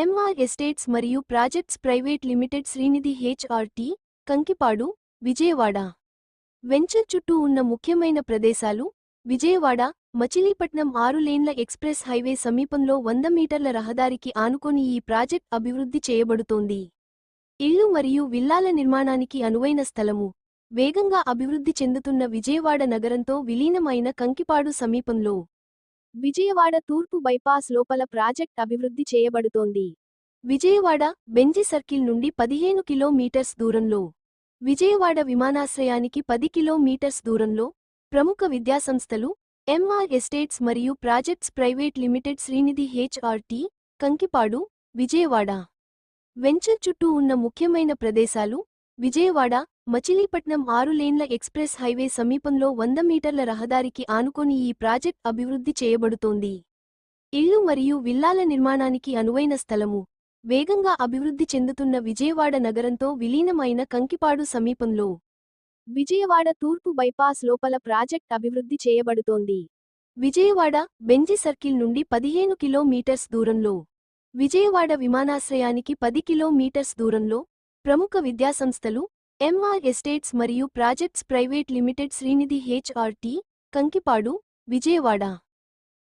MR estates మరియు projects private limited Srinidhi HRT Kankipadu Vijayawada. Venture చుట్టూ ఉన్న ముఖ్యమైన ప్రదేశాలు విజయవాడ మచిలీపట్నం ఆరు లేన్ల ఎక్స్ప్రెస్ హైవే సమీపంలో వంద మీటర్ల రహదారికి ఆనుకొని ఈ ప్రాజెక్ట్ అభివృద్ధి చేయబడుతోంది. ఇళ్ళు మరియు విల్లాల నిర్మాణానికి అనువైన స్థలము. వేగంగా అభివృద్ధి చెందుతున్న విజయవాడ నగరంతో విలీనమైన కంకిపాడు సమీపంలో విజయవాడ తూర్పు బైపాస్ లోపల ప్రాజెక్ట్ అభివృద్ధి చేయబడుతోంది. విజయవాడ బెంజి సర్కిల్ నుండి పదిహేను కిలోమీటర్స్ దూరంలో. విజయవాడ విమానాశ్రయానికి పది కిలోమీటర్స్ దూరంలో ప్రముఖ విద్యాసంస్థలు ఎంఆర్ ఎస్టేట్స్ మరియు projects private limited Srinidhi HRT Kankipadu Vijayawada. Venture చుట్టూ ఉన్న ముఖ్యమైన ప్రదేశాలు విజయవాడ మచిలీపట్నం ఆరు లేన్ల ఎక్స్ప్రెస్ హైవే సమీపంలో వంద మీటర్ల రహదారికి ఆనుకొని ఈ ప్రాజెక్ట్ అభివృద్ధి చేయబడుతోంది. ఇళ్ళు మరియు విల్లాల నిర్మాణానికి అనువైన స్థలము. వేగంగా అభివృద్ధి చెందుతున్న విజయవాడ నగరంతో విలీనమైన కంకిపాడు సమీపంలో విజయవాడ తూర్పు బైపాస్ లోపల ప్రాజెక్ట్ అభివృద్ధి చేయబడుతోంది. విజయవాడ బెంజి సర్కిల్ నుండి పదిహేను కిలోమీటర్స్ దూరంలో. విజయవాడ విమానాశ్రయానికి పది కిలోమీటర్స్ దూరంలో ప్రముఖ విద్యాసంస్థలు ఎంఆర్ ఎస్టేట్స్ మరియు projects private limited Srinidhi HRT Kankipadu Vijayawada.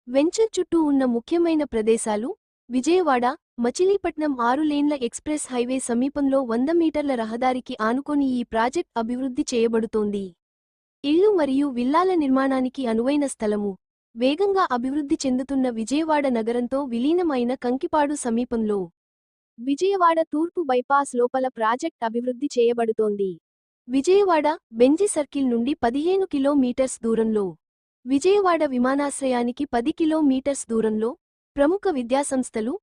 Venture చుట్టూ ఉన్న ముఖ్యమైన ప్రదేశాలు విజయవాడ మచిలీపట్నం ఆరు లేన్ల ఎక్స్ప్రెస్ హైవే సమీపంలో వంద మీటర్ల రహదారికి ఆనుకొని ఈ ప్రాజెక్ట్ అభివృద్ధి చేయబడుతోంది. ఇళ్ళు మరియు విల్లాల నిర్మాణానికి అనువైన స్థలము. వేగంగా అభివృద్ధి చెందుతున్న విజయవాడ నగరంతో విలీనమైన కంకిపాడు సమీపంలో విజయవాడ తూర్పు బైపాస్ లోపల ప్రాజెక్ట్ అభివృద్ధి చేయబడుతోంది. విజయవాడ బెంజి సర్కిల్ నుండి పదిహేను కిలోమీటర్స్ దూరంలో. విజయవాడ విమానాశ్రయానికి పది కిలోమీటర్స్ దూరంలో ప్రముఖ విద్యాసంస్థలు